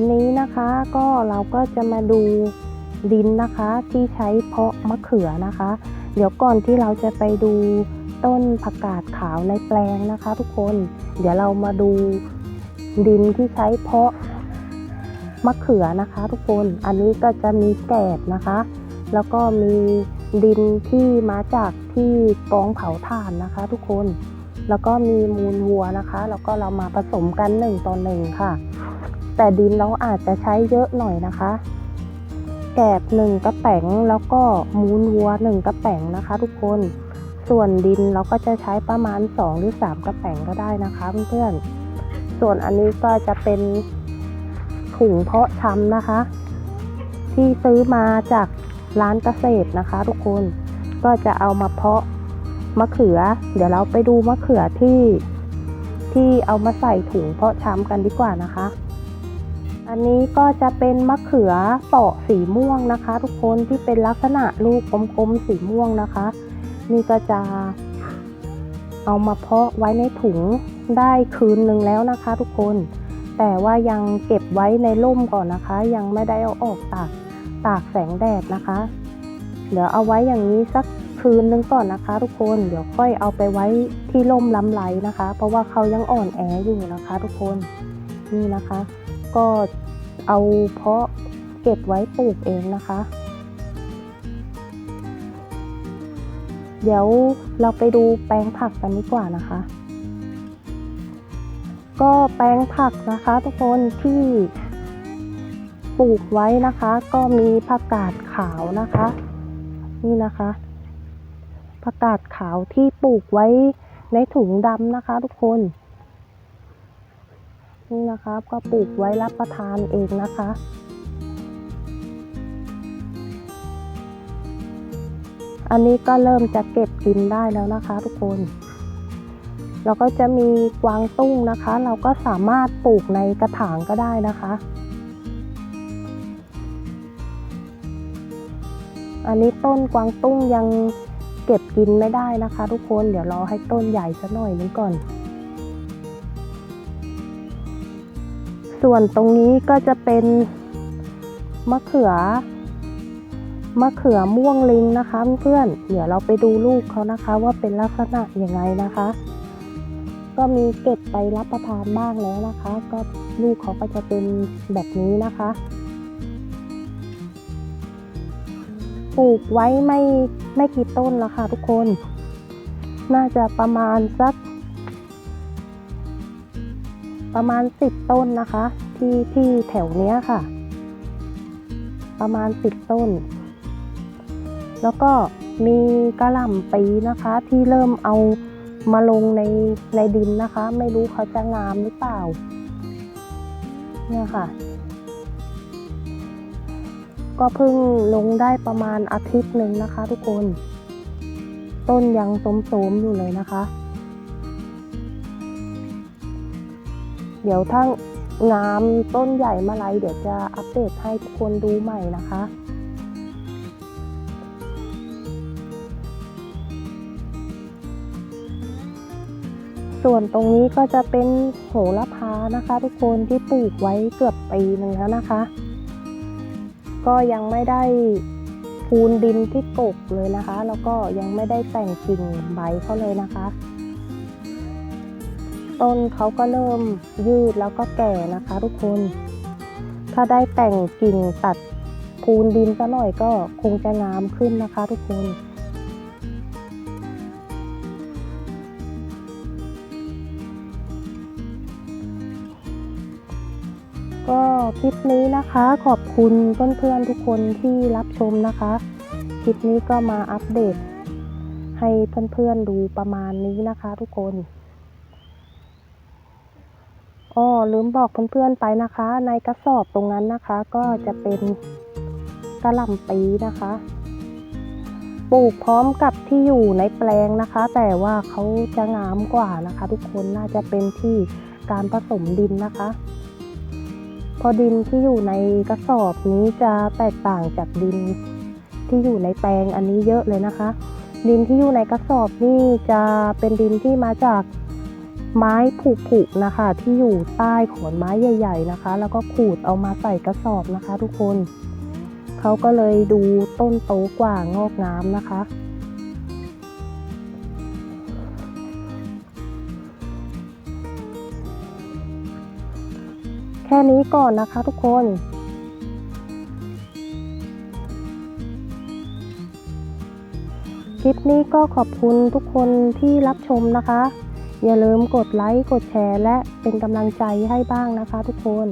วันนี้นะคะก็เราก็จะมาดูดินนะคะที่ใช้เพาะมะเขือนะคะ เดี๋ยวก่อนที่เราจะไปดูต้นผักกาดขาวในแปลงนะคะ ทุกคนเดี๋ยวเรามาดูดินที่ใช้เพาะมะเขือนะคะ ทุกคนอันนี้ก็จะมีแกบนะคะ แล้วก็มีดินที่มาจากที่กองเผาถ่านนะคะ ทุกคน แล้วก็มีมูลวัวนะคะ แล้วก็เรามาผสมกันหนึ่งต่อหนึ่งค่ะ แต่ดินเราอาจจะใช้เยอะหน่อยนะคะ แกบหนึ่งกระแป๋งแล้วก็มูลวัวหนึ่งกระแป๋งนะคะ ทุกคน ส่วนดินเราก็จะใช้ประมาณ 2 หรือ 3 กระแป๋งก็ได้นะคะเพื่อนๆ ส่วนอันนี้ก็จะเป็นถุงเพาะชำนะคะ ที่ซื้อมาจากร้านเกษตรนะคะ ทุกคนก็จะเอามาเพาะมะเขือ เดี๋ยวเราไปดูมะเขือที่ที่เอามาใส่ถุงเพาะชำกันดีกว่านะคะ อันนี้ก็จะเป็นมะเขือเปาะสีม่วงนะคะ ทุกคนที่เป็นลักษณะลูกกลมๆสีม่วงนะคะ นี่ก็จะเอามาเพาะไว้ในถุงได้คืนหนึ่งแล้วนะคะ ทุกคน แต่ว่ายังเก็บไว้ในร่มก่อนนะคะ ยังไม่ได้เอาออกตากตากแสงแดดนะคะ เดี๋ยวเอาไว้อย่างนี้สักคืนนึงก่อนนะคะ ทุกคน เดี๋ยวค่อยเอาไปไว้ที่ร่มลำไรนะคะ เพราะว่าเขายังอ่อนแออยู่นะคะ ทุกคน นี่นะคะ ก็เอาเพาะเก็บไว้ปลูกเองนะคะ เดี๋ยวเราไปดูแปลงผักกันดีกว่านะคะ ก็แปลงผักนะคะทุกคนที่ปลูกไว้นะคะ ก็มีผักกาดขาวนะคะ นี่นะคะผักกาดขาวที่ปลูกไว้ในถุงดำนะคะ ทุกคน นี่นะคะก็ปลูกไว้รับประทานเองนะคะ อันนี้ก็เริ่มจะเก็บกินได้แล้วนะคะทุกคนแล้วก็จะมีกวางตุ้งนะคะ เราก็สามารถปลูกในกระถางก็ได้นะคะอันนี้ต้นกวางตุ้งยังเก็บกินไม่ได้นะคะ ทุกคนเดี๋ยวรอให้ต้นใหญ่สักหน่อยนึงก่อน ส่วนตรงนี้ก็จะเป็นมะเขือมะเขือม่วงลิงนะคะเพื่อนเดี๋ยวเราไปดูลูกเขานะคะ ว่าเป็นลักษณะยังไงนะคะ ก็มีเก็บไปรับประทานบ้างแล้วนะคะ ก็ลูกเขาก็จะเป็นแบบนี้นะคะปลูกไว้ไม่ไม่กี่ต้นแล้วค่ะทุกคน น่าจะประมาณสัก ประมาณสิบต้นนะคะ ที่ที่แถวเนี้ยค่ะ ประมาณสิบต้น แล้วก็มีกระหล่ำปีนะคะ ที่เริ่มเอามาลงในในดินนะคะ ไม่รู้เขาจะงามหรือเปล่า เนี่ยค่ะ ก็เพิ่งลงได้ประมาณอาทิตย์หนึ่งนะคะ ทุกคน ต้นยังโสมๆอยู่เลยนะคะ เดี๋ยวถ้างามต้นใหญ่มาไรเดี๋ยวจะอัปเดตให้ทุกคนดูใหม่นะคะ ส่วนตรงนี้ก็จะเป็นโหระพานะคะ ทุกคนที่ปลูกไว้เกือบปีหนึ่งแล้วนะคะ ก็ยังไม่ได้พูนดินที่กกเลยนะคะ แล้วก็ยังไม่ได้แต่งกิ่งใบเขาเลยนะคะ ต้นเขาก็เริ่มยืดแล้วก็แก่นะคะทุกคน ถ้าได้แต่งกิ่งตัดพูนดินซะหน่อยก็คงจะงามขึ้นนะคะทุกคนก็คลิปนี้นะคะขอบคุณเพื่อนๆทุกคนที่รับชมนะคะ คลิปนี้ก็มาอัปเดต ให้เพื่อนๆดูประมาณนี้นะคะทุกคน อ้อลืมบอกเพื่อนๆไปนะคะ ในกระสอบตรงนั้นนะคะ ก็จะเป็นกระหล่ำปีนะคะ ปลูกพร้อมกับที่อยู่ในแปลงนะคะ แต่ว่าเขาจะงามกว่านะคะ ทุกคนน่าจะเป็นที่การผสมดินนะคะ พอดินที่อยู่ในกระสอบนี้จะแตกต่างจากดินที่อยู่ในแปลงอันนี้เยอะเลยนะคะ ดินที่อยู่ในกระสอบนี่จะเป็นดินที่มาจาก ไม้ผุๆนะคะ ที่อยู่ใต้ขอนไม้ใหญ่ ๆนะคะ แล้วก็ขูดเอามาใส่กระสอบนะคะ ทุกคนเขาก็เลยดูต้นโตกว่างอกงามนะคะ แค่นี้ก่อนนะคะทุกคนคลิปนี้ก็ขอบคุณทุกคนที่รับชมนะคะ อย่าลืมกดไลค์ กดแชร์ และเป็นกำลังใจให้บ้างนะคะทุกคน